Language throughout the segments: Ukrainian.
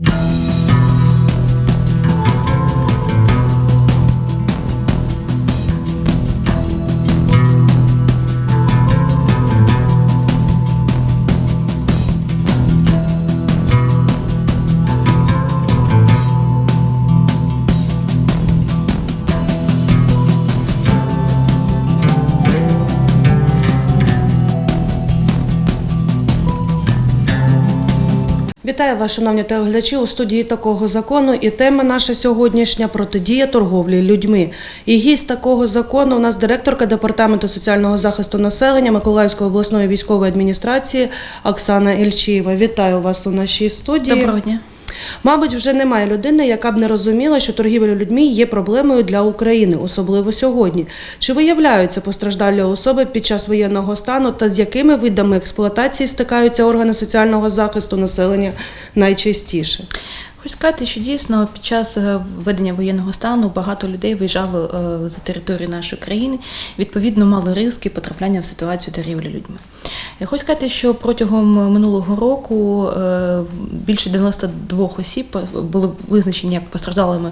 Вітаю вас, шановні телеглядачі, у студії такого закону. І тема наша сьогоднішня протидія торговлі людьми. І гість такого закону у нас директорка департаменту соціального захисту населення Миколаївської обласної військової адміністрації Оксана Ільчієва. Вітаю вас у нашій студії. Доброго дня. Мабуть, вже немає людини, яка б не розуміла, що торгівля людьми є проблемою для України, особливо сьогодні. Чи виявляються постраждалі особи під час воєнного стану та з якими видами експлуатації стикаються органи соціального захисту населення найчастіше? Хочу сказати, що дійсно під час е, введення воєнного стану багато людей виїжджали е, за територію нашої країни, відповідно мали риски потрапляння в ситуацію торгівлі людьми. Я хочу сказати, що протягом минулого року е, більше 92 осіб були визначені як постраждалими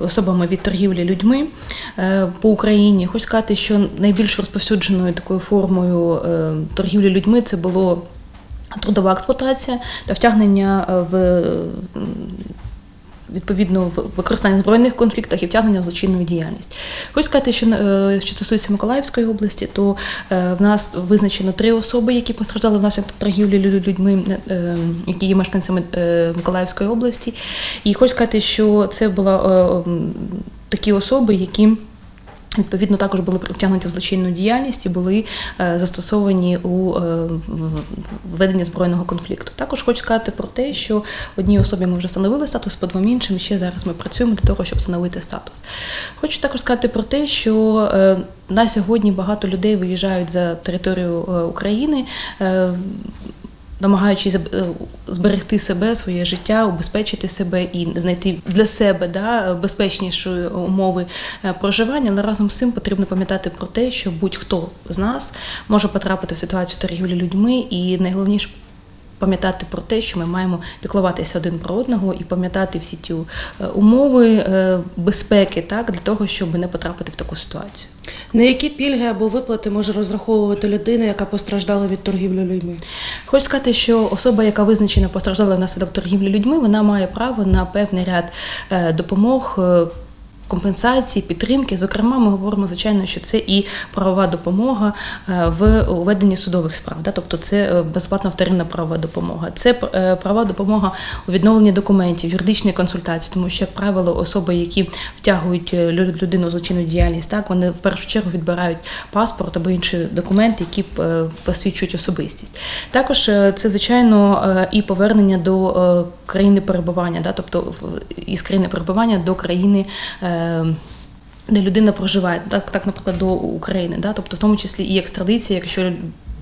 особами від торгівлі людьми по Україні. Хочу сказати, що найбільш розповсюдженою такою формою торгівлі людьми це було трудова експлуатація та втягнення е, в відповідно в використання в збройних конфліктах і втягнення в злочинну діяльність. Хочу сказати, що е, що стосується Миколаївської області, то е, в нас визначено три особи, які постраждали внаслідок торгівлі людьми, які є мешканцями Миколаївської області. І хочу сказати, що це були такі особи, які Відповідно, також були втягнуті в злочинну діяльність і були е, застосовані у е, введенні збройного конфлікту. Також хочу сказати про те, що одній особі ми вже встановили статус, по двом іншим ще зараз ми працюємо для того, щоб встановити статус. Хочу також сказати про те, що е, на сьогодні багато людей виїжджають за територію України. Намагаючись е, зберегти себе, своє життя, убезпечити себе і знайти для себе да, безпечніші умови е, проживання, але разом з цим потрібно пам'ятати про те, що будь-хто з нас може потрапити в ситуацію торгівлі людьми, і найголовніше. Пам'ятати про те, що ми маємо піклуватися один про одного і пам'ятати всі ті е, умови е, безпеки, так для того, щоб не потрапити в таку ситуацію. На які пільги або виплати може розраховувати людина, яка постраждала від торгівлі людьми? Хочу сказати, що особа, яка визначена постраждала внаслідок торгівлі людьми, вона має право на певний ряд е, допомог. Компенсації, підтримки, зокрема, ми говоримо звичайно, що це і правова допомога е, в уведенні судових справ, да? тобто це е, безплатна вторинна правова допомога, це е, правова допомога у відновленні документів, юридичні консультації, тому що, як правило, особи, які втягують людину в злочинну діяльність, так вони в першу чергу відбирають паспорт або інші документи, які посвідчують особистість. Також це звичайно і повернення до країни перебування, да, тобто із країни перебування до країни. Де людина проживає, так, так, наприклад, до України, да, тобто в тому числі і екстрадиція, якщо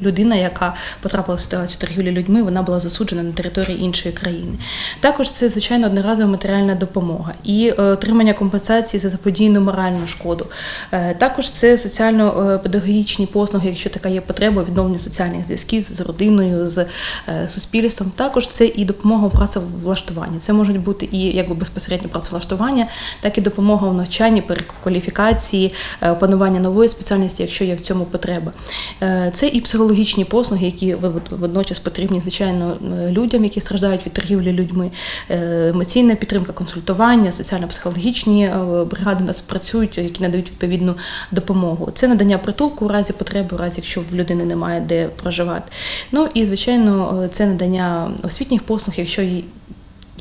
людина, яка потрапила в ситуацію торгівлі людьми, вона була засуджена на території іншої країни. Також це звичайно одноразова матеріальна допомога і е, отримання компенсації за заподіяну моральну шкоду. Е, також це соціально-педагогічні послуги, якщо така є потреба, відновлення соціальних зв'язків з родиною, з е, суспільством. Також це і допомога у працевлаштуванні. Це можуть бути і якби безпосередньо працевлаштування, так і допомога у навчанні, перекваліфікації, опанування нової спеціальності, якщо є в цьому потреба. Це і психологічні послуги, які водночас потрібні, звичайно, людям, які страждають від торгівлі людьми, Е, емоційна підтримка, консультування, соціально-психологічні е, бригади нас працюють, які надають відповідну допомогу. Це надання притулку у разі потреби, у разі якщо в людини немає де проживати. Ну і звичайно, е, це надання освітніх послуг, якщо є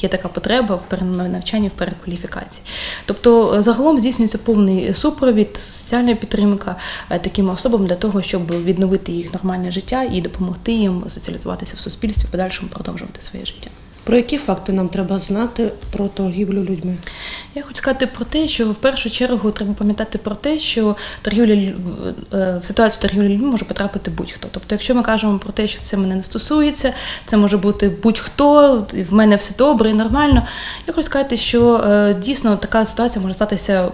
Є така потреба в перенавчанні, в перекваліфікації. Тобто е, загалом здійснюється повний супровід, соціальна підтримка е, таким особам для того, щоб відновити їх нормальне життя і допомогти їм соціалізуватися в суспільстві, подальшому продовжувати своє життя. Про які факти нам треба знати про торгівлю людьми? Я хочу сказати про те, що в першу чергу треба пам'ятати про те, що торгівля е, в ситуацію торгівлі людьми може потрапити будь-хто. Тобто, якщо ми кажемо про те, що це мене не стосується, це може бути будь-хто, в мене все добре і нормально. Я хочу сказати, що е, дійсно така ситуація може статися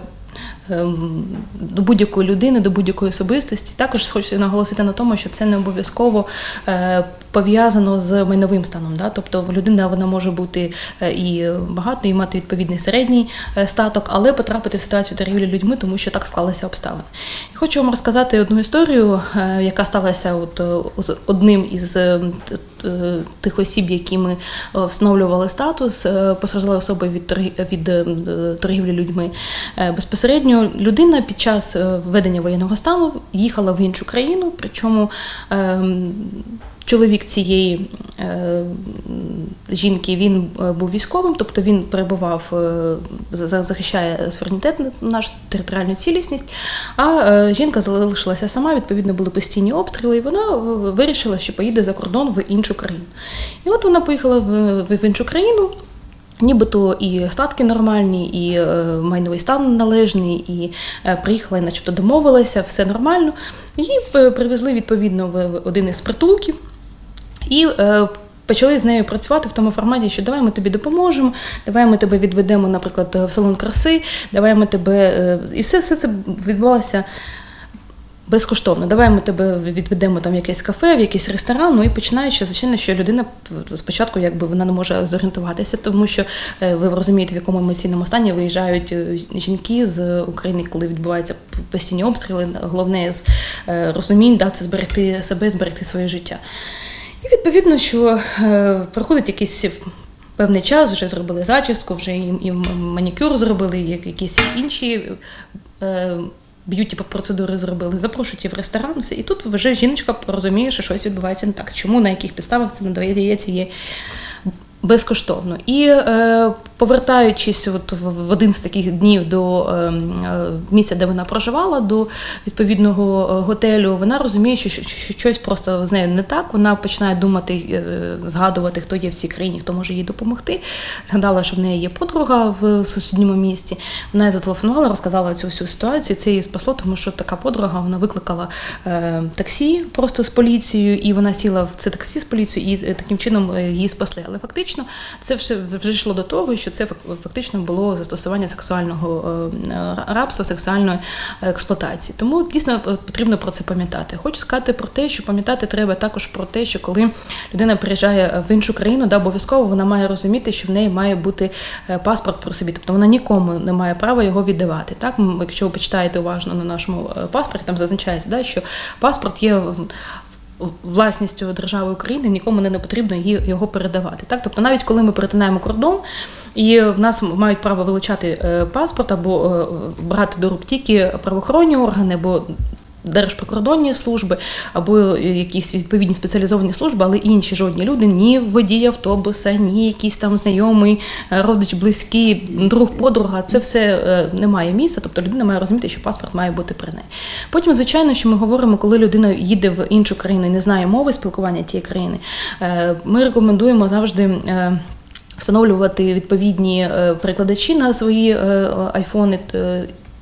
до будь-якої людини, до будь-якої особистості. Також хочу наголосити на тому, що це не обов'язково е, пов'язано з майновим станом. Да? Тобто людина вона може бути е, і багатою, і мати відповідний середній е, статок, але потрапити в ситуацію торгівлі людьми, тому що так склалися обставини. І хочу вам розказати одну історію, яка сталася от з одним із тих осіб, які ми е, встановлювали статус постраждали постраждалої особи від від е, торгівлі людьми. Е, Безпосередньо людина під час е, введення воєнного стану їхала в іншу країну, причому ем, чоловік цієї е, жінки він е, був військовим, тобто він перебував, е, за- захищає суверенітет наш територіальну цілісність. А жінка залишилася сама, відповідно, були постійні обстріли, і вона вирішила, що поїде за кордон в іншу країну. І от вона поїхала в, іншу країну. Нібито і статки нормальні, і майновий стан належний, і приїхала, і начебто домовилася, все нормально. Її привезли відповідно в один із притулків і е, почали з нею працювати в тому форматі, що давай ми тобі допоможемо, давай ми тебе відведемо, наприклад, в салон краси, давай ми тебе. е, І все, все це відбувалося. Безкоштовно, давай ми тебе відведемо там в якесь кафе, в якийсь ресторан. Ну і починаючи, звичайно, що людина спочатку якби вона не може зорієнтуватися, тому що е, ви розумієте, в якому емоційному стані виїжджають жінки з України, коли відбуваються постійні обстріли. Головне з розумінь, да, це зберегти себе, зберегти своє життя. І відповідно, що е, проходить якийсь певний час, вже зробили зачіску, вже і, манікюр зробили, і якісь інші. Е, б'юті процедури зробили, запрошують її в ресторан, все. і тут вже жіночка розуміє, що щось відбувається не так. Чому, на яких підставах це надається їй безкоштовно. І е, повертаючись от в один з таких днів до е, е, місця, де вона проживала, до відповідного е, готелю, вона розуміє, що, що, що щось просто з нею не так. Вона починає думати, е, згадувати, хто є в цій країні, хто може їй допомогти. Згадала, що в неї є подруга в сусідньому місті. Вона їй зателефонувала, розказала цю всю ситуацію. Це її спасло, тому що така подруга вона викликала е, таксі просто з поліцією, і вона сіла в це таксі з поліцією, і е, таким чином е, її спасли. Але фактично це вже, йшло до того, що це фактично було застосування сексуального е, е, рабства, сексуальної експлуатації. Тому дійсно е, потрібно про це пам'ятати. Хочу сказати про те, що пам'ятати треба також про те, що коли людина приїжджає в іншу країну, да, обов'язково вона має розуміти, що в неї має бути е, паспорт про собі. Тобто вона нікому не має права його віддавати. Так, якщо ви почитаєте уважно на нашому е, паспорті, там зазначається, да, що паспорт є власністю держави України, нікому не потрібно її- його передавати. Так? Тобто, навіть коли ми перетинаємо кордон, і в нас мають право вилучати е, паспорт або е, брати до рук тільки правоохоронні органи, або Держприкордонні служби або якісь відповідні спеціалізовані служби, але інші жодні люди, ні водій автобуса, ні якийсь там знайомий, е, родич, близький, друг, подруга, це все е, не має місця. Тобто людина має розуміти, що паспорт має бути при неї. Потім, звичайно, що ми говоримо, коли людина їде в іншу країну і не знає мови спілкування тієї країни, е, ми рекомендуємо завжди. Встановлювати відповідні перекладачі на свої айфони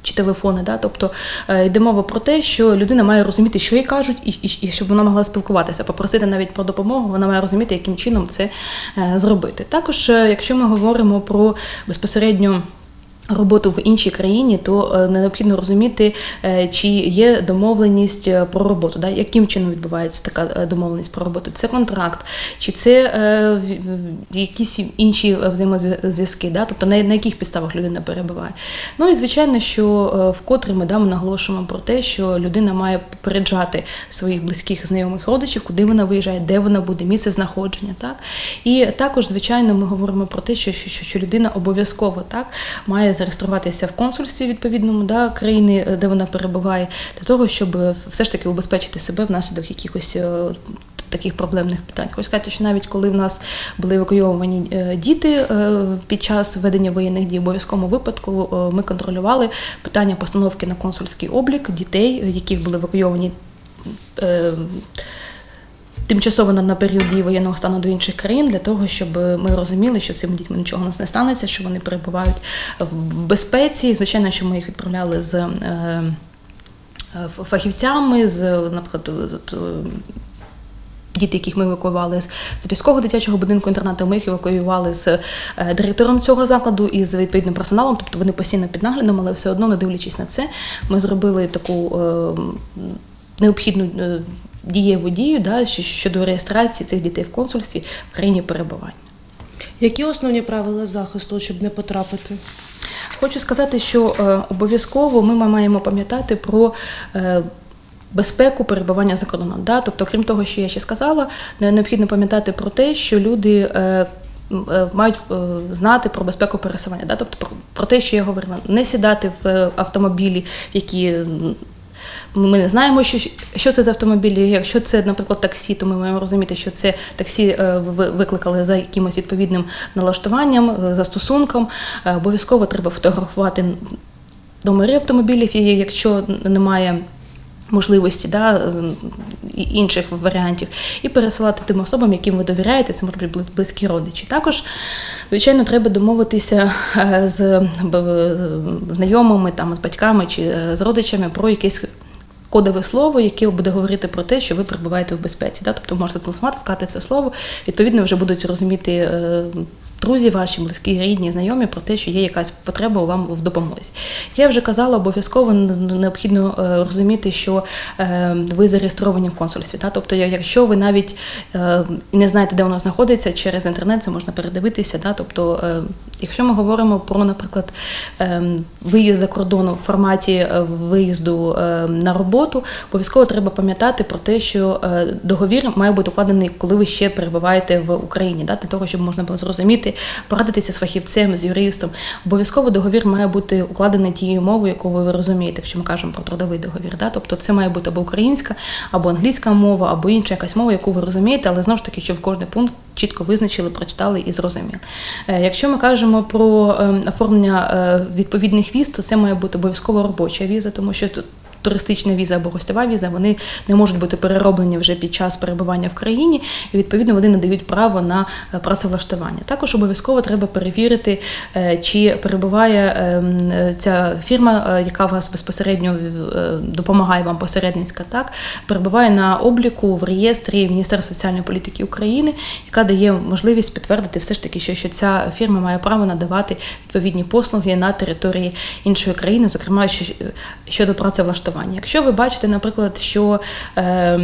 чи телефони, да? тобто е, йде мова про те, що людина має розуміти, що їй кажуть, і, і, і щоб вона могла спілкуватися, попросити навіть про допомогу, вона має розуміти, яким чином це е, зробити. Також, е, якщо ми говоримо про безпосередньо. Роботу в іншій країні, то е, необхідно розуміти, е, чи є домовленість е, про роботу, да? яким чином відбувається така домовленість про роботу. Це контракт, чи це якісь інші взаємозв'язки, да? тобто на, на яких підставах людина перебуває. Ну і звичайно, що вкотре ми да, ми наголошуємо про те, що людина має попереджати своїх близьких знайомих родичів, куди вона виїжджає, де вона буде, місце знаходження. Так? І також, звичайно, ми говоримо про те, що, що, що людина обов'язково так, має зареєструватися в консульстві відповідному да, країни, е, де вона перебуває, для того, щоб е, все ж таки убезпечити себе внаслідок якихось. е, Таких проблемних питань. Хочу сказати, що навіть коли в нас були евакуйовані діти під час ведення воєнних дій, в обов'язковому випадку ми контролювали питання постановки на консульський облік дітей, яких були евакуйовані тимчасово на- період дії воєнного стану до інших країн для того, щоб ми розуміли, що з цими дітьми нічого у нас не станеться, що вони перебувають в безпеці. Звичайно, що ми їх відправляли з. е, е, фахівцями, з, наприклад, е, Діти, яких ми евакуювали з Запільського дитячого будинку інтернату, ми їх евакуювали з е, директором цього закладу і з відповідним персоналом. Тобто вони постійно під наглядом, але все одно, не дивлячись на це, ми зробили таку е, необхідну е, дієву дію да, щодо реєстрації цих дітей в консульстві в країні перебування. Які основні правила захисту, щоб не потрапити? Хочу сказати, що е, обов'язково ми маємо пам'ятати про. е, Безпеку перебування за кордоном. Да? Тобто, крім того, що я ще сказала, необхідно пам'ятати про те, що люди е, мають знати про безпеку пересування. Да? Тобто про, те, що я говорила, не сідати в автомобілі, які ми не знаємо, що, що це за автомобілі. Якщо це, наприклад, таксі, то ми маємо розуміти, що це таксі е, викликали за якимось відповідним налаштуванням, е, застосунком. Е, Обов'язково треба фотографувати номери автомобілів, якщо немає. Можливості да, е, інших варіантів, і пересилати тим особам, яким ви довіряєте, це можуть бути близькі родичі. Також, звичайно, треба домовитися е, з знайомими, там, з батьками чи е, з родичами про якесь кодове слово, яке буде говорити про те, що ви перебуваєте в безпеці. Да? Тобто можете телефонувати, сказати це слово, відповідно, вже будуть розуміти. Друзі, ваші близькі, рідні, знайомі про те, що є якась потреба вам в допомозі. Я вже казала, обов'язково необхідно е, розуміти, що е, ви зареєстровані в консульстві. Та? Тобто, якщо ви навіть е, не знаєте, де воно знаходиться, через інтернет це можна передивитися. Да? Тобто, якщо ми говоримо про, наприклад, виїзд за кордону в форматі виїзду на роботу, обов'язково треба пам'ятати про те, що договір має бути укладений, коли ви ще перебуваєте в Україні, да? для того, щоб можна було зрозуміти, порадитися з фахівцем, з юристом. Обов'язково договір має бути укладений тією мовою, яку ви розумієте, якщо ми кажемо про трудовий договір. Да? Тобто це має бути або українська, або англійська мова, або інша якась мова, яку ви розумієте, але знову ж таки, щоб в кожний пункт чітко визначили, прочитали і зрозуміли. Е, Якщо ми кажемо про е, оформлення е, відповідних віз, то це має бути обов'язково робоча віза, тому що туристична віза або гостьова віза, вони не можуть бути перероблені вже під час перебування в країні, і відповідно вони надають право на е, працевлаштування. Також обов'язково треба перевірити, е, чи перебуває е, м, е, ця фірма, яка вас безпосередньо допомагає вам посередницька, так перебуває на обліку в реєстрі Міністерства соціальної політики України, яка дає можливість підтвердити все ж таки, що, що ця фірма має право надавати відповідні послуги на території іншої країни, зокрема щодо працевлаштування. Якщо ви бачите, наприклад, що е,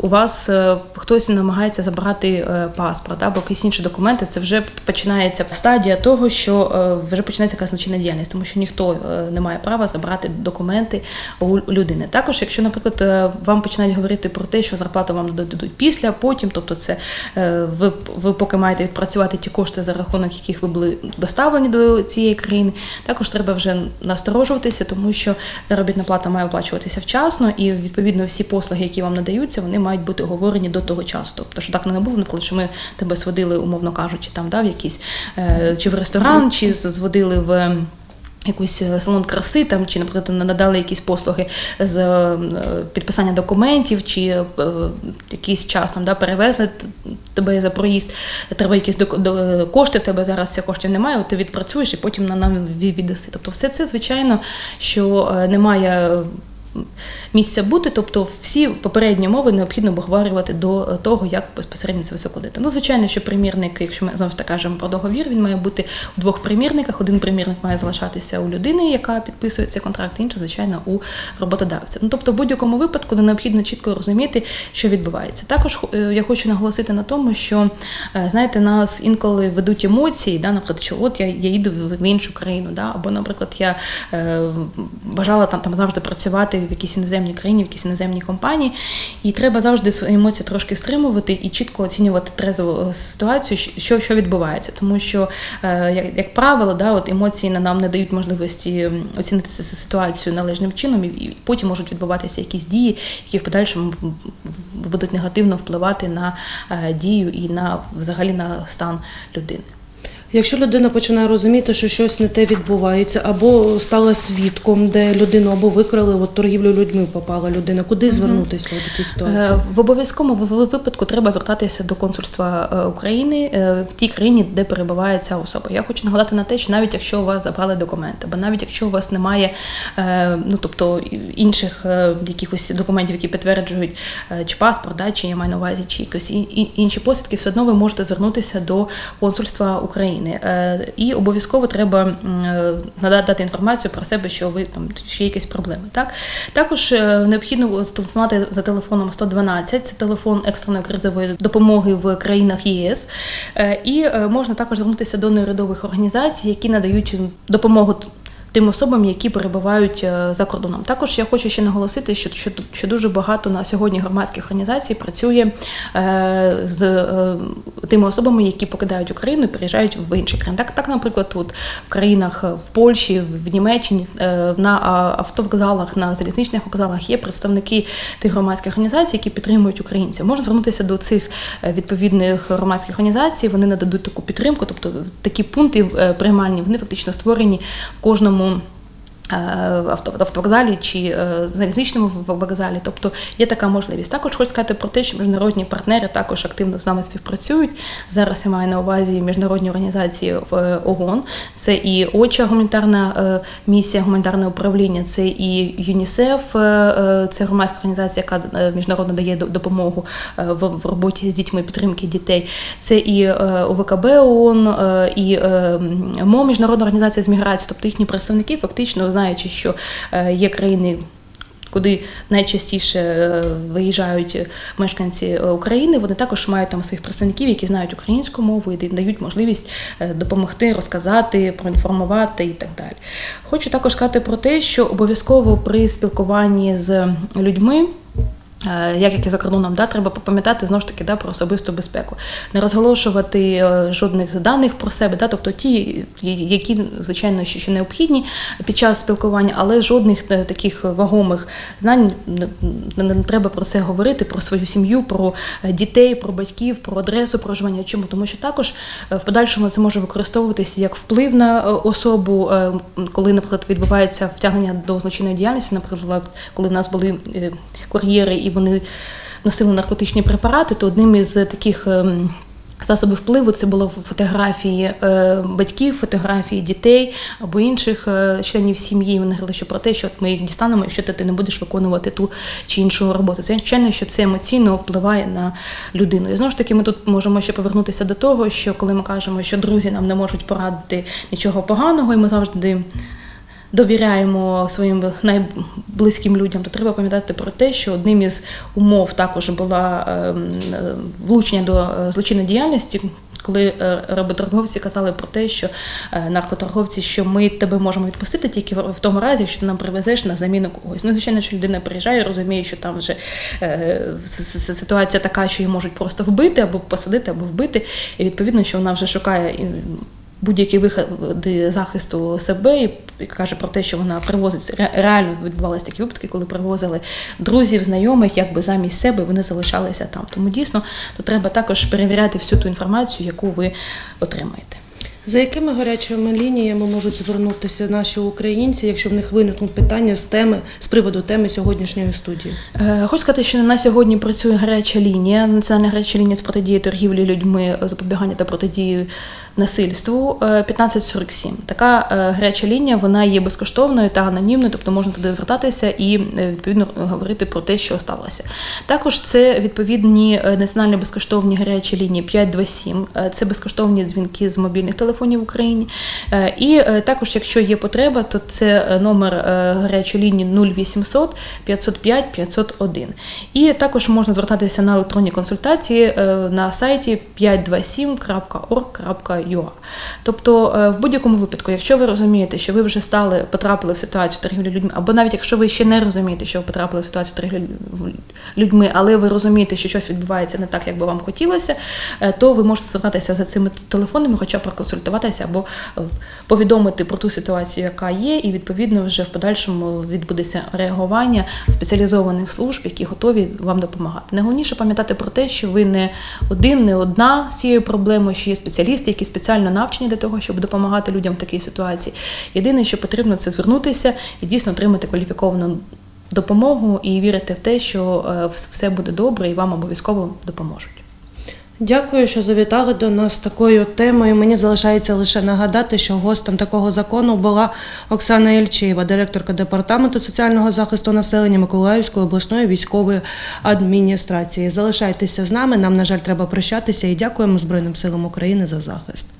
у вас е, хтось намагається забрати е, паспорт або якісь інші документи, це вже починається стадія того, що е, вже починається якась злочинна діяльність, тому що ніхто е, не має права забрати документи у людини. Також, якщо, наприклад, е, вам починають говорити про те, що зарплату вам дадуть після, потім, тобто це е, ви, ви поки маєте відпрацювати ті кошти, за рахунок яких ви були доставлені до цієї країни, також треба вже насторожуватися, тому що заробітна плата має оплачуватися вчасно, і відповідно всі послуги, які вам надаються, вони мають бути оговорені до того часу. Тобто, що так не було, наприклад, що ми тебе сводили, умовно кажучи, там да, в якийсь е, чи в ресторан, чи зводили в. Якийсь е, салон краси там, чи, наприклад, надали якісь послуги з е, підписання документів, чи е, якийсь час там да, перевезли тебе за проїзд, треба якісь док- до- кошти, в тебе зараз коштів немає, ти відпрацюєш і потім на нам ві- віддаси. Тобто, все це, звичайно, що немає. Е, Місця бути, тобто всі попередні мови необхідно обговорювати до того, як безпосередньо це кладете. Ну, звичайно, що примірник, якщо ми знову ж таки кажемо про договір, він має бути у двох примірниках. Один примірник має залишатися у людини, яка підписує цей контракт, інший, звичайно, у роботодавця. Ну тобто, в будь-якому випадку необхідно чітко розуміти, що відбувається. Також е, я хочу наголосити на тому, що е, знаєте, нас інколи ведуть емоції, да, наприклад, що от я, я їду в іншу країну, да, або, наприклад, я е, бажала там, там завжди працювати в якійсь іноземній країні, в якійсь іноземній компанії, і треба завжди свої емоції трошки стримувати і чітко оцінювати трезво ситуацію, що, що відбувається. Тому що, е, як, як правило, да, от емоції на- нам не дають можливості оцінити цю ситуацію належним чином, і- потім можуть відбуватися якісь дії, які в подальшому будуть негативно впливати на е, дію і на взагалі на стан людини. Якщо людина починає розуміти, що щось не те відбувається, або стала свідком, де людину або викрали, от торгівлю людьми попала людина, куди звернутися у такій ситуації? Е, В обов'язковому в- в- випадку треба звертатися до консульства е, України е, в тій країні, де перебуває ця особа. Я хочу нагадати на те, що навіть якщо у вас забрали документи, або навіть якщо у вас немає ну тобто інших якихось документів, які підтверджують чи паспорт, да, чи я маю на увазі, чи якісь інші посвідки, все одно ви можете звернутися до консульства України. Е, І обов'язково треба надати інформацію про себе, що ви там є якісь проблеми. Так також е, необхідно зателефонувати за телефоном 112, це телефон екстреної кризової допомоги в країнах ЄС. Е, І можна також звернутися до неурядових організацій, які надають допомогу. Тим особам, які перебувають е, за кордоном, також я хочу ще наголосити, що, що, що дуже багато на сьогодні громадських організацій працює е, з е, тими особами, які покидають Україну і переїжджають в інші країни. Так, так, наприклад, тут в країнах е, в Польщі, в Німеччині е, на автовокзалах, на залізничних вокзалах є представники тих громадських організацій, які підтримують українців. Можна звернутися до цих е, відповідних громадських організацій. Вони нададуть таку підтримку, тобто такі пункти приймальні, вони фактично створені в кожному. Е, авто- автовокзалі чи е, залізничному вокзалі, тобто є така можливість. Також хочу сказати про те, що міжнародні партнери також активно з нами співпрацюють. Зараз я маю на увазі міжнародні організації в е, ООН. Це і ОЧА, гуманітарна е, місія, гуманітарне управління, це і ЮНІСЕФ, е, е, це громадська організація, яка е, міжнародно дає допомогу е, в, роботі з дітьми, підтримки дітей. Це і е, ОВКБ ООН, е, і е, МО, міжнародна організація з міграції, тобто їхні представники, фактично знаючи, що е, є країни. Куди найчастіше е, виїжджають мешканці е, України, вони також мають там своїх представників, які знають українську мову і дають можливість допомогти, розказати, проінформувати і так далі. Хочу також сказати про те, що обов'язково при спілкуванні з людьми. Е, Як як і за кордоном, да, треба пам'ятати знову ж таки да, про особисту безпеку, не розголошувати е, жодних даних про себе, да, тобто ті, які звичайно ще, необхідні під час спілкування, але жодних е, таких вагомих знань не, треба про це говорити, про свою сім'ю, про дітей, про батьків, про адресу проживання. Чому? Тому що також в подальшому це може використовуватися як вплив на особу, коли, наприклад, відбувається втягнення до злочинної діяльності, наприклад, коли в нас були кур'єри і вони носили наркотичні препарати, то одним із таких. ем, Засоби впливу це було фотографії е, батьків, фотографії дітей або інших е, членів сім'ї. Вони говорили, що про те, що ми їх дістанемо, якщо ти, не будеш виконувати ту чи іншу роботу. Звичайно, що це емоційно впливає на людину. І знову ж таки, ми тут можемо ще повернутися до того, що коли ми кажемо, що друзі нам не можуть порадити нічого поганого, і ми завжди довіряємо своїм найблизьким людям, то треба пам'ятати про те, що одним із умов також була ем, е, влучення до е, злочинної діяльності. Коли е, работорговці казали про те, що наркоторговці, що ми тебе можемо відпустити тільки в тому разі, якщо ти нам привезеш на заміну когось. Ну, звичайно, що людина приїжджає, розуміє, що там вже ситуація така, що її можуть просто вбити або посадити, або вбити. І відповідно, що вона вже шукає будь-які виходи захисту себе і каже про те, що вона привозить ре- реально відбувалися такі випадки, коли привозили друзів, знайомих, якби замість себе вони залишалися там. Тому дійсно то треба також перевіряти всю ту інформацію, яку ви отримаєте. За якими гарячими лініями можуть звернутися наші українці, якщо в них виникнуть питання з теми з приводу теми сьогоднішньої студії? Е, Хочу сказати, що на сьогодні працює гаряча лінія, національна гаряча лінія з протидії торгівлі людьми, запобігання та протидії насильству е, 1547. Така е, гаряча лінія вона є безкоштовною та анонімною, тобто можна туди звертатися і е, відповідно говорити про те, що сталося. Також це відповідні е, національні безкоштовні гарячі лінії 527, е, це безкоштовні дзвінки з мобільних телефонів в Україні. Е, І е, також, якщо є потреба, то це е, номер гарячої лінії 0800 505 501. І також можна звертатися на електронні консультації на сайті 527.org.ua. Тобто, в будь-якому випадку, якщо ви розумієте, що ви вже стали потрапили в ситуацію торгівлі людьми, або навіть якщо ви ще не розумієте, що ви потрапили в ситуацію торгівлі людьми, але ви розумієте, що щось відбувається не так, як би вам хотілося, то ви можете звертатися за цими телефонами, хоча б проконсультуватися проконсультуватися або е, повідомити про ту ситуацію, яка є, і відповідно вже в подальшому відбудеться реагування спеціалізованих служб, які готові вам допомагати. Найголовніше пам'ятати про те, що ви не один, не одна з цією проблемою, що є спеціалісти, які спеціально навчені для того, щоб допомагати людям в такій ситуації. Єдине, що потрібно, це звернутися і дійсно отримати кваліфіковану допомогу і вірити в те, що е, все буде добре і вам обов'язково допоможуть. Дякую, що завітали до нас такою темою. Мені залишається лише нагадати, що гостем такого закону була Оксана Ільчеєва, директорка департаменту соціального захисту населення Миколаївської обласної військової адміністрації. Залишайтеся з нами. Нам, на жаль, треба прощатися і дякуємо Збройним силам України за захист.